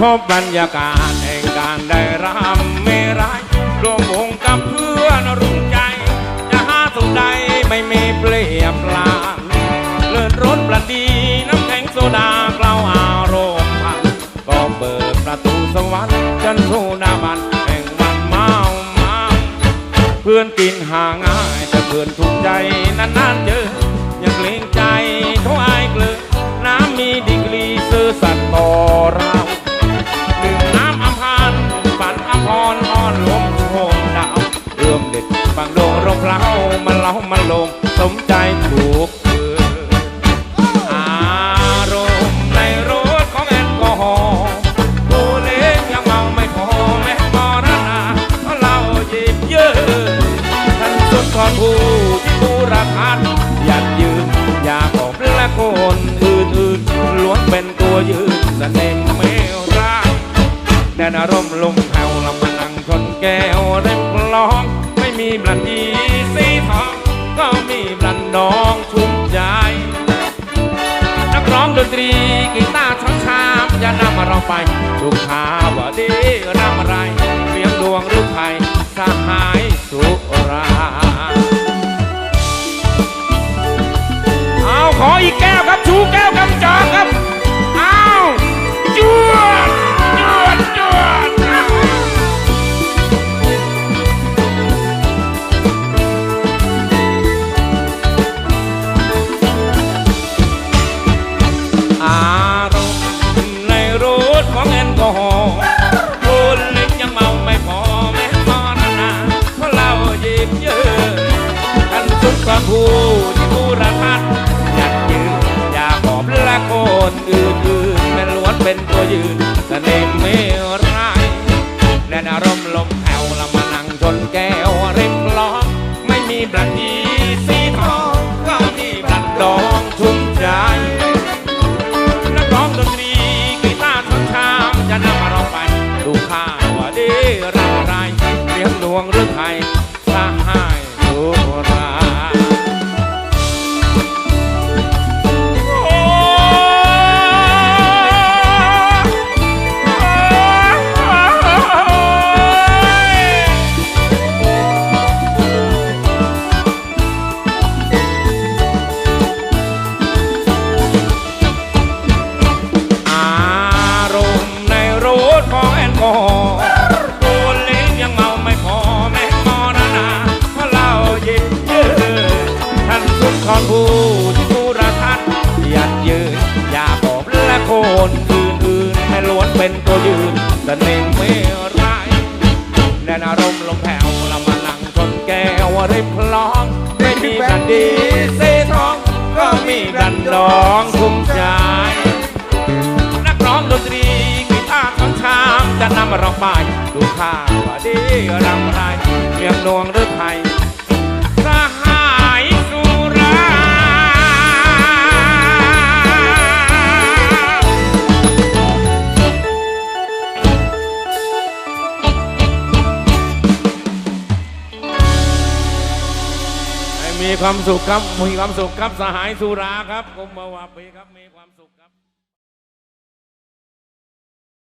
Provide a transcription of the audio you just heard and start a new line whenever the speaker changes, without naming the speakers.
ชอบบรรยากาศแห่งการได้รำเมรายรวมวงกับเพื่อนรุ่นใจ จะหาสุดใดไม่มีเปรียปลาเลื่อนรถประดีน้ำแข็งโซดาเกล้าอารมณ์พันก็เปิดประตูสวรรค์จนสู่หน้าบันแห่งวันเมาเมาเพื่อนกินหาง่ายแต่เพื่อนถูกใจนานๆเจอยังเกรงใจเขาอายเกลือน้ำมีดีกรีซื่อสัตย์ต่อรา เล้ามันลงสมใจถูกเธออารมณ์ในรถของแอลกอฮอล์ผู้เล่นยังเมาไม่พอแม้มรณะก็เล่ายิบเยอะท่านสุดก่อนผู้ที่บูรพันยากยืนอยากบอกและคนอื่นๆล้วนเป็นตัวยืนแสดงไม่รักแดนอารมณ์ลมแผ่วลำมานั่งชนแก้วเร่มคลองไม่มีบลันดีสี รันน้องชุ่มใจ นักร้องดนตรีกีตาร์ช้างชามอย่านำมาเราไปลูกค้าว่าดีรำไรเสียงดวงหรือไทยสหายสุข ของแอลกอฮอล์คนเล็กยังเมาไม่พอแม้ตอนนานเพราะเราหยิบเยอะท่านสุดความผู้ที่ผู้รพันอยากยืนอยากหอมและคนอื่นๆแม่ล้วนเป็นตัวยืนเสน่ห์ ข้าว่าดีรังไรเลี้ยงดวงหรือไทย เป็นตัวยืนเสน่ห์ไม่ร้ายแน่นอารมณ์ลมแผ่วละมานั่งชนแก้วริมคลองไม่มีบันดีเสทองก็มีบันดองคุ้มใจนักร้องดนตรีกีตาร์ช้อนชามจะนำมาร้องไปดูข้าว่าดีรำไรเมียงนวงหรือไทย มีความสุขครับ มีความสุขครับ สหายสุราครับกุมภาวะปีครับ มีความสุขครับ